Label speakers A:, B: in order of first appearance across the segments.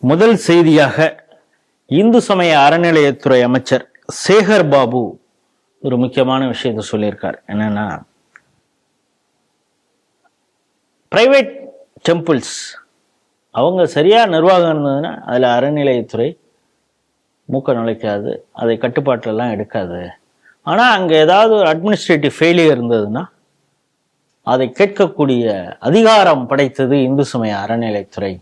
A: முதல் செய்தியாக இந்து சமய அறநிலையத்துறை அமைச்சர் சேகர் பாபு ஒரு முக்கியமான விஷயத்தை சொல்லியிருக்கார். என்னன்னா பிரைவேட் டெம்பிள்ஸ் அவங்க சரியா நிர்வாகம் இருந்ததுன்னா அதில் அறநிலையத்துறை மூக்க நுழைக்காது அதை கட்டுப்பாட்டிலலாம் எடுக்காது. ஆனால் அங்கே ஏதாவது ஒரு அட்மினிஸ்ட்ரேட்டிவ் ஃபெயிலியர் இருந்ததுன்னா அதை கேட்கக்கூடிய அதிகாரம் படைத்தது இந்து சமய அறநிலைத்துறை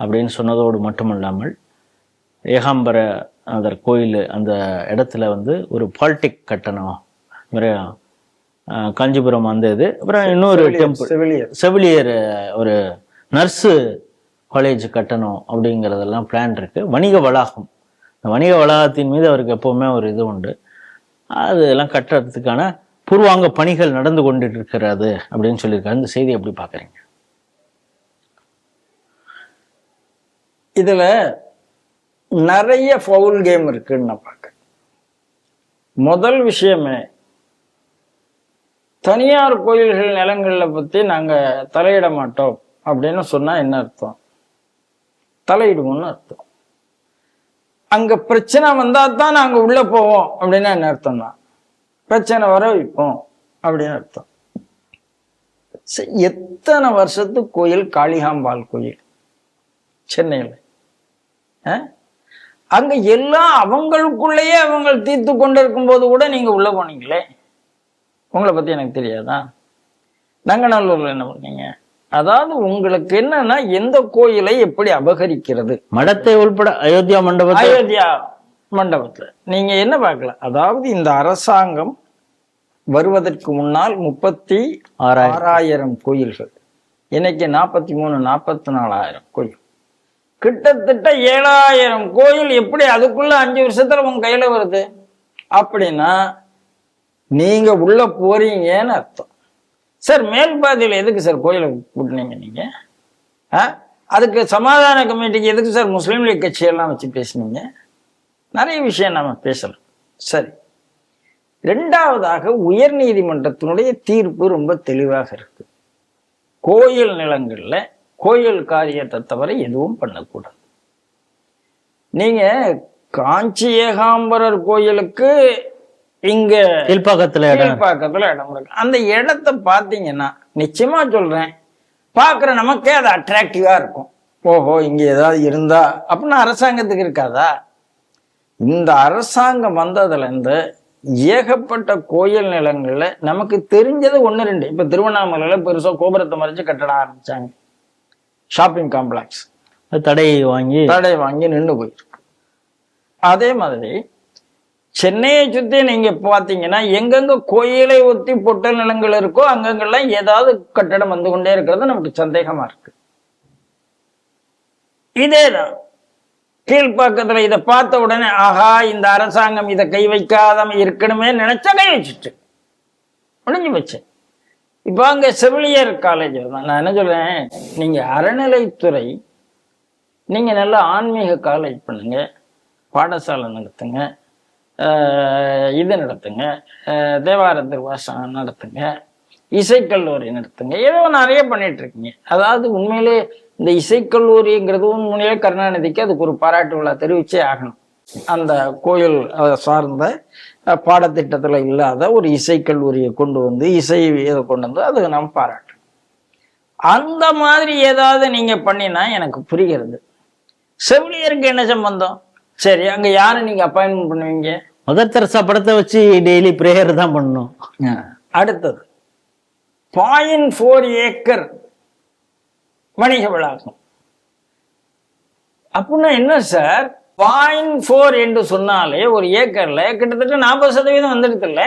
A: அப்படின்னு சொன்னதோடு மட்டுமல்லாமல் ஏகாம்பர அதர் கோயில் அந்த இடத்துல வந்து ஒரு பாலிடிக் கட்டணம் காஞ்சிபுரம் அந்த இது அப்புறம் இன்னொரு டெம்பிள்
B: செவிலியர்.
A: செவிலியர் ஒரு நர்ஸு காலேஜ் கட்டணும் அப்படிங்கிறதெல்லாம் பிளான் இருக்கு. வணிக வளாகம். இந்த வணிக வளாகத்தின் மீது அவருக்கு எப்பவுமே ஒரு இது உண்டு. அதெல்லாம் கட்டுறதுக்கான பூர்வாங்க பணிகள் நடந்து கொண்டு இருக்கிறது அப்படின்னு சொல்லியிருக்காரு. இந்த செய்தி எப்படி பார்க்குறீங்க?
B: இதுல நிறைய ஃபவுல் கேம் இருக்குன்னு நான் பார்க்குறேன். முதல் விஷயமே தனியார் கோயில்கள் நிலங்களை பற்றி நாங்க தலையிட மாட்டோம் அப்படின்னு சொன்னால் என்ன அர்த்தம்? தலையிடுவோம்னு அர்த்தம். அங்க பிரச்சனை வந்தால் தான் நாங்கள் உள்ளே போவோம் அப்படின்னா என்ன அர்த்தம்னா பிரச்சனை வர வைப்போம் அப்படின்னு அர்த்தம். சரி, எத்தனை வருஷத்து கோயில் காளிகாம்பாள் கோயில்? சென்னையில். அங்க எல்லாம் அவங்களுக்குள்ளேயே அவங்க தீர்த்து கொண்டு இருக்கும்போது கூட நீங்க உள்ள போனீங்களே? உங்களை பத்தி எனக்கு தெரியாதா? நங்கநல்லூர்ல என்ன பண்ணீங்க? அதாவது உங்களுக்கு என்னன்னா எந்த கோயிலை எப்படி அபகரிக்கிறது?
A: மடத்தை உள்பட அயோத்தியா மண்டபத்தை
B: அயோத்தியா மண்டபத்துல. நீங்க என்ன பார்க்கலாம்? அதாவது இந்த அரசாங்கம் வருவதற்கு முன்னால் முப்பத்தி
A: ஆறாயிரம்.
B: கோயில்கள். இன்னைக்கு நாற்பத்தி மூணு நாற்பத்தி நாலாயிரம் கோயில் கிட்டத்தட்ட ஏழாயிரம் கோயில் எப்படி அதுக்குள்ள அஞ்சு வருஷத்துல உங்க கையில வருது? அப்படின்னா நீங்க உள்ள போறீங்கன்னு அர்த்தம். சார் மேல் பாதையில் எதுக்கு சார் கோயிலை கூட்டினீங்க நீங்க? ஆ? அதுக்கு சமாதான கமிட்டிக்கு எதுக்கு சார் முஸ்லீம் லீக் கட்சியெல்லாம் வச்சு பேசுனீங்க? நிறைய விஷயம் நாம பேசலாம். சரி. ரெண்டாவதாக உயர் நீதிமன்றத்தினுடைய தீர்ப்பு ரொம்ப தெளிவாக இருக்கு. கோயில் நிலங்களில் கோயில் காரியத்தை தவிர எதுவும் பண்ணக்கூடாது. நீங்க காஞ்சி ஏகாம்பரர் கோயிலுக்கு இங்க
A: கீழ்ப்பாக்கத்துல இடம்.
B: கீழ்ப்பாக்கத்துல இடம் இருக்கு. அந்த இடத்த பாத்தீங்கன்னா நிச்சயமா சொல்றேன் பாக்குற நமக்கே அது அட்ராக்டிவா இருக்கும். ஓஹோ இங்க ஏதாவது இருந்தா அப்படின்னா அரசாங்கத்துக்கு இருக்காதா? இந்த அரசாங்கம் வந்ததுல இருந்து ஏகப்பட்ட கோயில் நிலங்கள்ல நமக்கு தெரிஞ்சது ஒண்ணு ரெண்டு. இப்ப திருவண்ணாமலையில பெருசா கோபுரத்தை மறைச்சு கட்டட ஆரம்பிச்சாங்க. ஷாப்பிங் காம்ப்ளெக்ஸ்
A: தடை வாங்கி
B: தடை வாங்கி நின்று போயிருக்கு. அதே மாதிரி சென்னையை சுத்தி நீங்க பாத்தீங்கன்னா எங்கெங்க கோயிலை ஒத்தி பொட்ட நிலங்கள் இருக்கோ அங்கங்கெல்லாம் ஏதாவது கட்டடம் வந்து கொண்டே இருக்கிறது நமக்கு சந்தேகமா இருக்கு. இதேதான் கீழ்ப்பாக்கத்துல இதை பார்த்த உடனே ஆஹா இந்த அரசாங்கம் இதை கை வைக்காதம இருக்கணுமே நினைச்சா கை வச்சுட்டு முடிஞ்சு வச்சு இப்போ அங்கே செவிலியர் காலேஜ் தான் நான் என்ன சொல்கிறேன் நீங்கள் அறநிலைத்துறை நீங்கள் நல்லா ஆன்மீக காலேஜ் பண்ணுங்க பாடசாலை நடத்துங்க இது நடத்துங்க தேவார திருவாசகம் நடத்துங்க இசைக்கல்லூரி நடத்துங்க ஏதோ நிறைய பண்ணிட்டு இருக்கீங்க. அதாவது உண்மையிலே இந்த இசைக்கல்லூரிங்கிறது உண்மையிலே கருணாநிதிக்கு அதுக்கு ஒரு பாராட்டு விழா தெரிவிச்சே ஆகணும். அந்த கோயில் சார்ந்த பாடத்திட்டத்துல இல்லாத ஒரு இசைக்கல்லூரியை கொண்டு வந்து இசை இதை கொண்டு வந்து அதை நாம் பாராட்டணும். அந்த மாதிரி ஏதாவது நீங்க பண்ணினா எனக்கு புரிகிறது. செவிலியருக்கு என்ன சம்பந்தம்? சரி அங்க யாரை நீங்க அப்பாயின்மெண்ட் பண்ணுவீங்க?
A: மதர் தெரசா படத்தை வச்சு டெய்லி பிரேயர் தான் பண்ணணும்.
B: அடுத்தது. பாயிண்ட் ஃபோர் ஏக்கர் வணிக வளாகம் அப்படின்னா என்ன சார்? பாயிண்ட் ஃபோர் என்று சொன்னாலே ஒரு ஏக்கர்ல கிட்டத்தட்ட நாற்பது சதவீதம் வந்துடுதுல்ல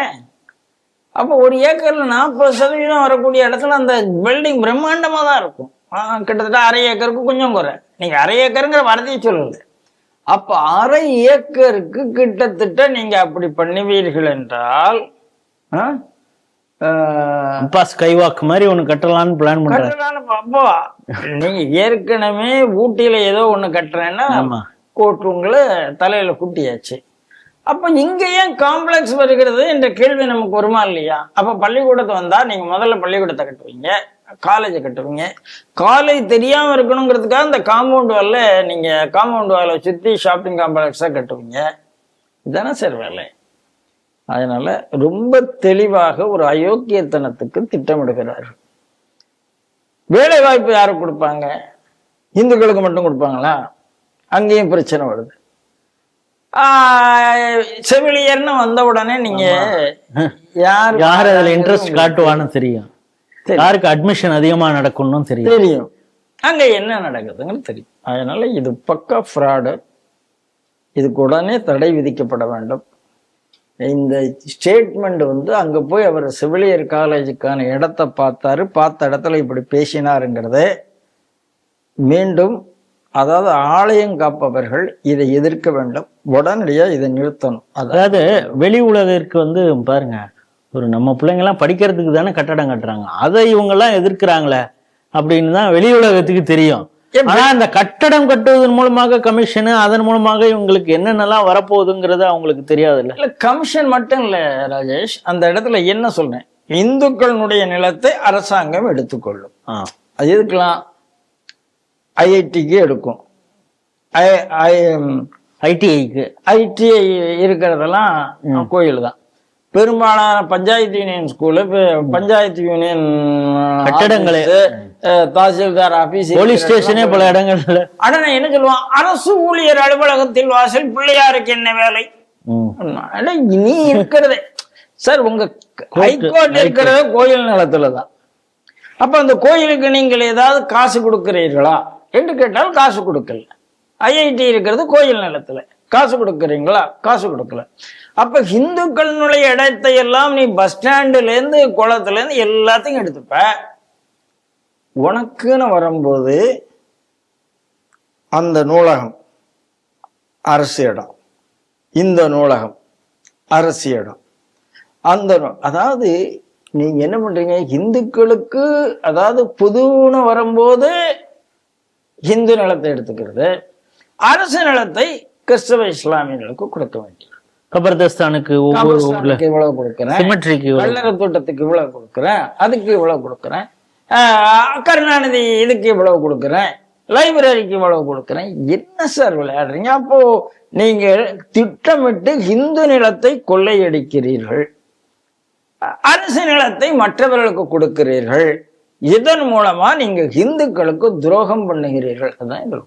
B: அப்போ ஒரு ஏக்கர்ல நாற்பது சதவீதம் வரக்கூடிய இடத்துல அந்த பில்டிங் பிரம்மாண்டமா தான் இருக்கும். கிட்டத்தட்ட அரை ஏக்கருக்கு கொஞ்சம் குறை. நீங்க அரை ஏக்கருங்கிற வார்த்தையை சொல்லல அப்ப அரை ஏக்கருக்கு கிட்டத்தட்ட நீங்க அப்படி பண்ணுவீர்கள் என்றால்
A: அப்பா ஸ்கைவாக் மாதிரி ஒண்ணு கட்டலாம்னு பிளான்
B: அப்போ நீங்க ஏற்கனவே ஊட்டியில ஏதோ ஒண்ணு கட்டுறேன்னா கோட்டுங்களை தலையில் குட்டியாச்சு. அப்போ இங்கே ஏன் காம்ப்ளெக்ஸ் வருகிறது என்ற கேள்வி நமக்கு வருமா இல்லையா? அப்போ பள்ளிக்கூடத்தை வந்தால் நீங்கள் முதல்ல பள்ளிக்கூடத்தை கட்டுவீங்க காலேஜை கட்டுவீங்க. காலேஜ் தெரியாமல் இருக்கணுங்கிறதுக்காக இந்த காம்பவுண்ட் வாலில் நீங்கள் காம்பவுண்ட் வாலை சுற்றி ஷாப்பிங் காம்ப்ளெக்ஸாக கட்டுவீங்க. இதுதானே சார் வேலை. அதனால் ரொம்ப தெளிவாக ஒரு அயோக்கியத்தனத்துக்கு திட்டமிடுகிறார் வேலை வாய்ப்பு யாருக்கு கொடுப்பாங்க? இந்துக்களுக்கு மட்டும் கொடுப்பாங்களா? அங்கேயும் பிரச்சனை வருது. செவிலியர்னு வந்த உடனே நீங்க யார்
A: யார் அதுல இன்ட்ரெஸ்ட் காட்டுவான்னு தெரியும். யாருக்கு அட்மிஷன் அதிகமா நடக்கும்னு தெரியும்.
B: தெரியும். அங்க என்ன நடக்குதுங்கன்னு தெரியும். அதனால இது பக்கா ஃப்ராடு இதுக்கு உடனே தடை விதிக்கப்பட வேண்டும். இந்த ஸ்டேட்மெண்ட் வந்து அங்க போய் அவர் செவிலியர் காலேஜுக்கான இடத்த பார்த்தாரு. பார்த்த இடத்துல இப்படி பேசினாருங்கிறத மீண்டும் அதாவது ஆலயம் காப்பவர்கள் இதை எதிர்க்க வேண்டும். உடனடியா இதை நிறுத்தணும்.
A: அதாவது வெளி உலகிற்கு வந்து பாருங்க ஒரு நம்ம பிள்ளைங்க எல்லாம் படிக்கிறதுக்கு தானே கட்டடம் கட்டுறாங்க. அதை இவங்க எல்லாம் எதிர்க்கிறாங்களே அப்படின்னு தான் வெளி உலகத்துக்கு தெரியும். ஆனா இந்த கட்டடம் கட்டுவதன் மூலமாக கமிஷனு அதன் மூலமாக இவங்களுக்கு என்னென்னலாம் வரப்போகுதுங்கிறது அவங்களுக்கு தெரியாதுல்ல.
B: இல்ல கமிஷன் மட்டும் இல்ல ராஜேஷ். அந்த இடத்துல என்ன சொல்றேன்? இந்துக்களுடைய நிலத்தை அரசாங்கம் எடுத்துக்கொள்ளும்.
A: ஆ.
B: அது எதுக்கலாம் ஐஐடிக்கு எடுக்கும்.
A: ஐடிஐக்கு
B: ஐடிஐ இருக்கிறதெல்லாம் கோயில் தான் பெரும்பாலான panchayat union school panchayat union
A: கட்டடங்களே.
B: Tahsildar office
A: police ஸ்டேஷனே பல இடங்கள்ல.
B: ஆனா நான் என்ன சொல்லுவான்? அரசு ஊழியர் அலுவலகத்தில் வாசல் பிள்ளையாருக்கு என்ன வேலை? நீ இருக்கிறதே. சார் உங்க ஹைகோர்ட் இருக்கிறது கோயில் நிலத்துல தான் அப்ப அந்த கோயிலுக்கு நீங்கள் ஏதாவது காசு கொடுக்கிறீர்களா? என்று கேட்டால் காசு கொடுக்கல. ஐஐடி இருக்கிறது கோயில் நிலத்துல. காசு கொடுக்கறீங்களா? காசு கொடுக்கல. அப்ப ஹிந்துக்களினுடைய இடத்தை எல்லாம் நீ பஸ் ஸ்டாண்ட்ல இருந்து குளத்துல இருந்து எல்லாத்தையும் எடுத்துப்ப. உனக்குன்னு வரும்போது அந்த நூலகம் அரசு இடம். இந்த நூலகம் அரசு இடம். அந்த அதாவது நீங்க என்ன பண்றீங்க? இந்துக்களுக்கு அதாவது புதுன்னு வரும்போது இந்து நிலத்தை எடுத்துக்கிறது அரசு நிலத்தை கிறிஸ்தவ இஸ்லாமியர்களுக்கு கொடுக்க வேண்டியது.
A: கபர்தஸ்தானுக்கு ஒவ்வொரு
B: இவ்வளவு கொடுக்குறேன். வள்ளர தோட்டத்துக்கு இவ்வளவு கொடுக்குறேன். அதுக்கு இவ்வளவு கொடுக்குறேன். கருணாநிதி இதுக்கு இவ்வளவு கொடுக்குறேன். லைப்ரரிக்கு இவ்வளவு கொடுக்குறேன். என்ன சார் விளையாடுறீங்க? அப்போ நீங்க திட்டமிட்டு இந்து நிலத்தை கொள்ளையடிக்கிறீர்கள். அரசு நிலத்தை மற்றவர்களுக்கு கொடுக்கிறீர்கள். இதன் மூலமா நீங்க இந்துக்களுக்கு துரோகம் பண்ணுகிறீர்கள். அதுதான் இதுல